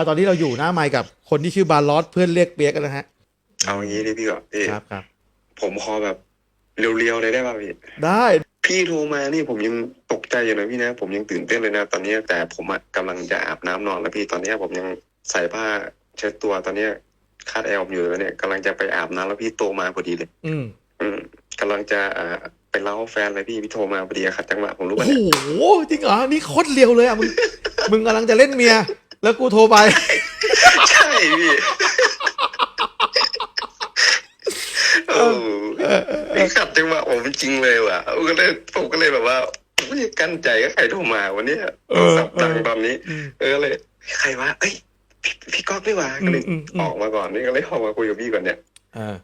อตอนนี้เราอยู่หน้าไมค์กับคนที่ชื่อบาลอสเพื่อนเรียกเปียกกันนะฮะ เอางี้ดิพี่ก่อนพี่ครับครับผมพอแบบเรียวๆเลยได้ป่ะพี่ ได้พี่โทรมานี่ผมยังตกใจอยู่นะพี่นะ ผมยังตื่นเต้นเลยนะ ตอนนี้แต่ผมอะกำลังจะอาบน้ำนอนแล้วพี่ตอนนี้ผมยังใส่ผ้าเช็ดตัวตอนนี้คาดแอลอยู่แล้วเนี่ยกำลังจะไปอาบน้ำแล้วพี่โตมาพอดีเลย อืม อืมกำลังจะอ่าไปเล่าแฟนเลยพี่พี่โทรมาพอดีอะขัดจังหวะผมรู้โอ้ป่ะโหเนี่ยจริงเหรอนี่โคตรเรียวเลยอะมึงมึงกำลังจะเล่นเมีย แล้วกูโทรไป ใช่พี่โอ้นี่ขัดจังหวะผมจริงเลยว่ะผมก็เลยผมก็เลยแบบว่าไม่ได้กั้นใจก็ใครโทรมาวันนี้เออสับดังเออตอนนี้ อืม เออเลย ใครวะเอ้ยพี่พี่ก๊อฟนี่หว่าอืมก็เลยอืมอืม ออกมาก่อนนี่ก็เลยออกมาคุยกับพี่ก่อนเนี่ย เออ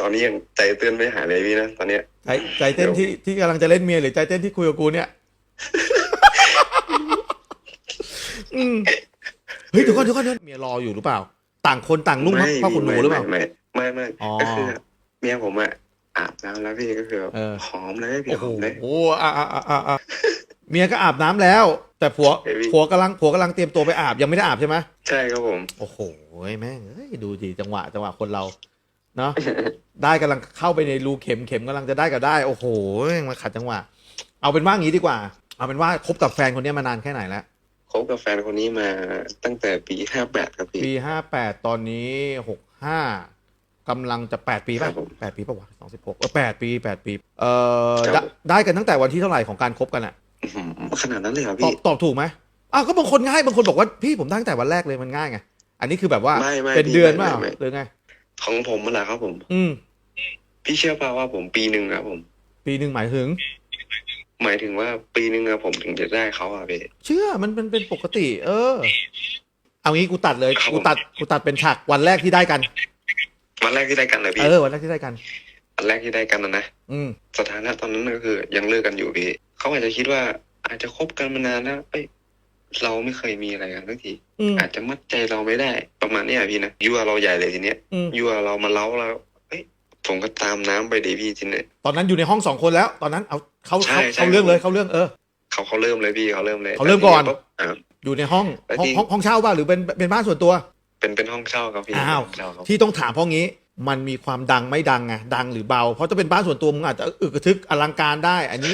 ตอนนี้ยังใจเตือนไม่หายเลยพี่นะตอนเนี้ย ใจใจเต้นที่ที่กำลังจะเล่นเมียหรือใจเต้นที่คุยกับกูเนี่ย อืมเฮ้ยเดี๋ยวก่อนเดี๋ยวก่อนเดี๋ยวก่อนเมียรออยู่หรือเปล่า ต่างคนต่างนุ่งผ้าผ้าขนหนูหรือเปล่า ไม่ไม่ไม่อ๋อ ก็คือเมียผมอะอาบน้ำแล้วพี่ก็คือเออ หอมเลยพี่โอ้หโหอมเลยอะอะอะอะอะเมียก็อาบน้ำแล้ว แต่ผัวเฮ้ยพี่ผัวกำลังผัวกำลังเตรียมตัวไปอาบยังไม่ได้อาบใช่ไหมใช่ครับผม โอ้โหแม่งเอ้ยดูดิจังหวะจังหวะคนเราเนาะได้กำลังเข้าไปในรูเข็มเข็มกำลังจะได้ก็ได้ โอ้โหแม่งมาขัดจังหวะ เอาเป็นว่างี้ดีกว่า เอาเป็นว่าคบกับแฟนคนเนี้ยมานานแค่ไหนแล้ว คบกับแฟนคนนี้มาตั้งแต่ปีห้าแปดครับพี่ปีห้าแปดตอนนี้หกห้ากำลังจะแปดปีครัป่ะบผมแปดปีป่ะวะสองสิบหกเออแปดปีแปดปีเอ่อครับได้ได้กันตั้งแต่วันที่เท่าไหร่ของการคบกันอะอื้อหือขนาดนั้นเลยเหรอตอบพี่ ตอบถูกไหมอ้าวก็บางคนง่ายบางคนบอกว่าพี่ผมได้ตั้งแต่วันแรกเลยมันง่ายไงอันนี้คือแบบว่าไม่ไม่เป็นพี่เดือนไม่เปล่าไม่หรือไงของผมมันแหละครับผม อืมพี่เชื่อป่าว่าผมปีหนึ่งครับผม ปีหนึ่งหมายถึง หมายถึงว่าปีหนึ่งอะผมถึงจะได้เขาอะพี่ เชื่อมันมันเป็นปกติ เออ เอางี้กูตัดเลยครับผม กูตัดกูตัดเป็นฉากวันแรกที่ได้กัน วันแรกที่ได้กันนะพี่เออ วันแรกที่ได้กัน วันแรกที่ได้กันนะนะอืม สถานะตอนนั้นก็คือ ยังเลิกกันอยู่พี่เขาอาจจะคิดว่า อาจจะคบกันมานานแล้วเอ้ยเราไม่เคยมีอะไรกันสักทีอืมอาจจะมัดใจเราไม่ได้ ประมาณเนี้ยพี่นะยั่วเราใหญ่เลยทีเนี้ยอืมยั่วเรามาเล้าเราเอ้ยผมก็ตามน้ำไปดีพี่ทีเนี้ยตอนนั้นอยู่ในห้องสองคนแล้ว ตอนนั้นเอา เขาใช่เขาใช่ เขาเรื่องเลยเขาเรื่องเออ เขาเขาเริ่มเลยพี่เขาเริ่มเลยเขาเริ่มก่อน แต่ทีปุ๊บอ่า อยู่ในห้องแล้วห้องที่ ห้องห้องเช่าป่ะหรือเป็นเป็นบ้านส่วนตัว เป็นเป็นห้องเช่าครับพี่อ้าวห้งเช่าครับ ที่ต้องถามเพราะงี้ มันมีความดังไม่ดังไงดังหรือเบา เพราะถ้าเป็นบ้านส่วนตัวมึงอาจจะอึกกระทึกอลังการได้ อันนี้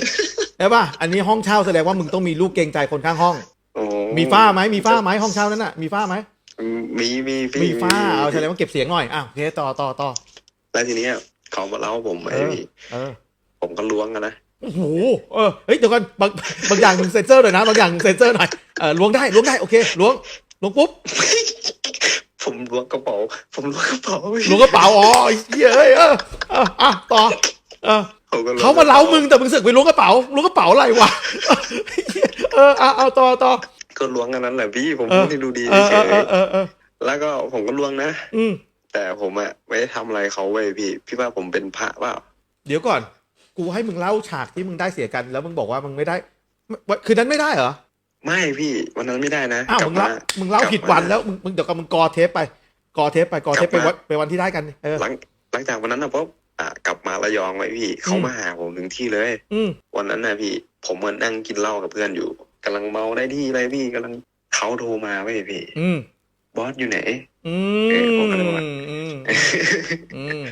ใช่ป่ะอันนี้ห้องเช่าแสดงว่ามึงต้องมีลูกเกรงใจคนข้างห้อง โอ้มีฝ้าไหมมีฝ้าไหมห้องเช่านั้นน่ะมีฝ้าไหมมีมีพี่มีฝ้าเอาแสดงว่าเก็บเสียงหน่อยอ้าวโอเคต่อต่อต่อ แล้วทีเนี้ยเขามาเล่าผมไอ้เออพี่เออ ผมก็ล้วงกันนะ โอ้โหเออเฮ้ยเดี๋ยวก่อนบางบางอย่างมึงเซ็นเซอร์หน่อยนะบางอย่างมึงเซ็นเซอร์หน่อยเออล้วงได้ล้วงได้โอเคล้วงล้วงปุ๊บผมล้วงกระเป๋า ผมล้วงกระเป๋าล้วงกระเป๋าอ๋อไอ้เหี้ยเอ้ยเออเอออะต่อเออผมก็ล้วงเขามาเล้ามึงแต่มึงเสึกไปล้วงกระเป๋าล้วงกระเป๋าอะไรวะเออเอาเอาต่อต่อก็ล้วงกันนั้นแหละพี่ผมเออไม่ได้ดูดีเออเฉเออยเออเออเออๆแล้วก็ผมก็ล้วงนะ อืมแต่ผมอะไม่ได้ทำอะไรเขาไว้ยพี่ พี่ว่าผมเป็นพระเปล่าเดี๋ยวก่อน กูให้มึงเล่าฉากที่มึงได้เสียกัน แล้วมึงบอกว่ามึงไม่ได้ไม่คืนนั้นไม่ได้เหรอไม่พี่วันนั้นไม่ได้นะอ้าวกลัมึบงเล่ามึงเล่ากลับผิดวันมาแล้วมึงมึงเดี๋ยวกับมึงกอเทปไป กอเทปไปกอเทปกไปลับมาวันไปวันที่ได้กันเออหลังหลังจากวันนั้นนะปุ๊บอ่ากลับมาระยองไว้พี่เขามาหาผมถึงที่เลย อืมวันนั้นนะพี่ ผมมันนั่งกินเหล้ากับเพื่อนอยู่กำลังเมาได้ที่เลยพี่กำลังเขาโทรมาไว้ยพี่ อืมบอสอยู่ไหน อืเออผมมก็เลยบอกว่าอืมอืม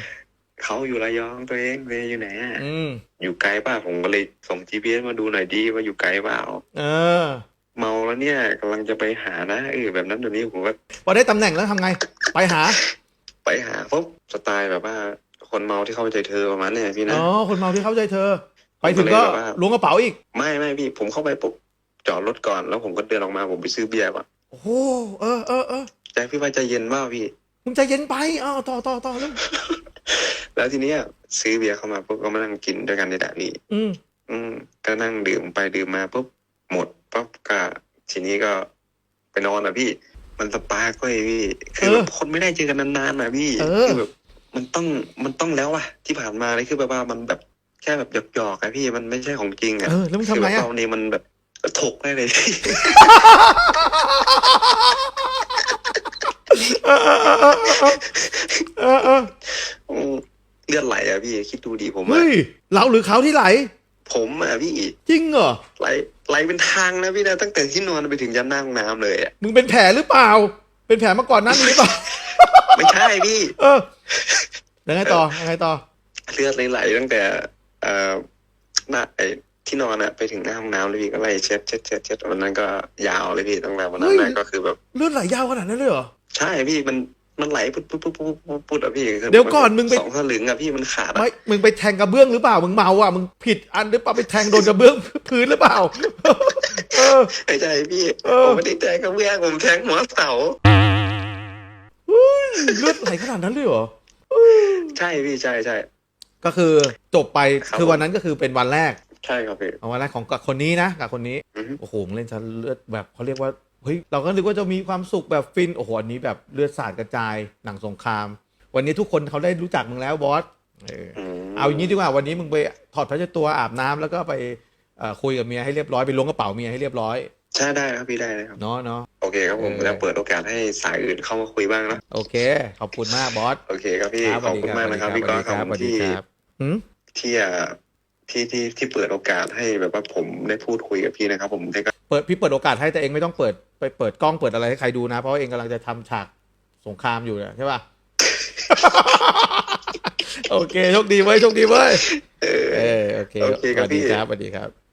เขาอยู่ระยองตัวเองเลยอยู่ไหนอะอืมอยู่ไกลป่ะผมก็เลยส่ง GPS มาดูหน่อยดีว่าอยู่ไกลเปล่าเออ เมาแล้วเนี่ยกำลังจะไปหานะเออแบบนั้นเดี๋ยวนี้ผมก็พอได้ตำแหน่งแล้วทำไง ไปหา ไปหาปุ๊บสไตล์แบบว่า คนเมาที่เข้าใจเธอประมาณเนี้ยพี่นะ อ๋อ คนเมาที่เข้าใจเธอ ไปถึงก็ผมก็เลยแบบว่า ล้วงกระเป๋าอีก ไม่ไม่พี่ผมเข้าไปปุ๊บจอดรถก่อนแล้วผมก็เดินออกมาผมไปซื้อเบียร์ก่อนโอ้โหเออเออเออใจพี่ว่าใจเย็นมากพี่ มึงใจเย็นไปอ้าวต่อต่อต่อเรื่อง แล้วทีเนี้ยซื้อเบียร์เข้ามาปุ๊บก็มานั่งกินด้วยกันในแดดนี่อืมอืมก็นั่งดื่มไปดื่มมาปุ๊บหมดปุ๊บก็ทีนี้ก็ไปนอนอะพี่ มันสปาร์กเลยพี่ คือแบบคนไม่ได้เจอกันนานๆนะพี่เออคือแบบมันต้องมันต้องแล้วอะที่ผ่านมานี่คือแบบว่ามันแบบแค่แบบหยอกๆอะพี่มันไม่ใช่ของจริงอะเออแล้วมึงคือทำแบไงบอะเรานี่มันแบบถกได้เลยพี่ ลือดไหลอะพี่คิดดูดีผมอะเฮ้ยเราหรือเขาที่ไหล ผมอะพี่จริงเหรอไหลไหลเป็นทางนะพี่นะตั้งแต่ที่นอนไปถึงยันหน้าห้องน้ำเลยอะมึงเป็นแผลหรือเปล่า เป็นแผลมาก่อนหน้านี้หรือเปล่าไม่ใช่พี่ เออยังไงต่อยังไงต่อ เลือดไหลๆตั้งแต่ เอ่อหน้าไอ้ที่นอนอะไปถึงหน้าห้องน้ำเลยพี่ก็ไล่เช็ดเช็ดเช็ดเช็ดวันนั้นก็ยาวเลยพี่ตั้งแต่วันนั้นเฮ้นะยก็คือแบบเลือดไหลยาวขนาดนั้นเลยเหรอใช่พี่มัน มันไหลปุ๊บปุ๊บปุ๊บปุ๊บปุ๊บปุ๊บอะพี่คืเดี๋ยวก่อนมึงไปสองสลึงอะพี่มันขาดอะไม่มึงไปแทงกระเบื้องหรือเปล่า มึงเมาอะมึงผิดอันหรือเปล่าไปแทงโดนกระเบื้องพื้นหรือเปล่าเออไม่ใช่พี่เออผมไม่ได้แทงกระเบื้องผมแทงหัวเสาเลือดไหลขนาดนั้นเลยเหรอใช่พี่ใช่ใช่ก็คือจบไปครับคือวันนั้นก็คือเป็นวันแรก ใช่ครับพี่วันแรกของกับคนนี้นะกับคนนี้อือฮึโอ้โหมึงเล่นชั้นเลือดแบบเขาเรียกว่า เฮ้ยเราก็นึกว่าจะมีความสุขแบบฟินโอ้โหอันนี้แบบเลือดสาดกระจายหนังสงคราม วันนี้ทุกคนเขาได้รู้จักมึงแล้วบอสเออมเอาอย่างนี้ดีกว่าวันนี้มึงไปถอดผ้าเช็ดตัวอาบน้ำแล้วก็ไปเอ่อคุยกับเมียให้เรียบร้อยไปล้วงกระเป๋าเมียให้เรียบร้อยใช่ได้ครับพี่ได้เลยครับเนาะเนาะโอเคครับผมเออแล้วเปิดโอกาสให้สายอื่นเข้ามาคุยบ้างนะโอเค ขอบคุณมากบอสโอเคครับพี่ครับขอบคุณมากนะครับสวัสดีพี่ก้อนครับสวัสดีที่ครับหืมที่อะ ที่ที่ที่เปิดโอกาสให้แบบว่าผมได้พูดคุยกับพี่นะครับ ผมได้ก็เปิดพี่เปิดโอกาสให้แต่เองไม่ต้องเปิดไปเปิดกล้องเปิดอะไรให้ใครดูนะ เพราะว่าเองกำลังจะทำฉากสงครามอยู่เนี่ยใช่ป่ะ โอเคโชคดีเว้ยโชคดีเว้ยเออ เออโอเคโอเคสครับวัสดีพี่ ครับสวัสดีครับ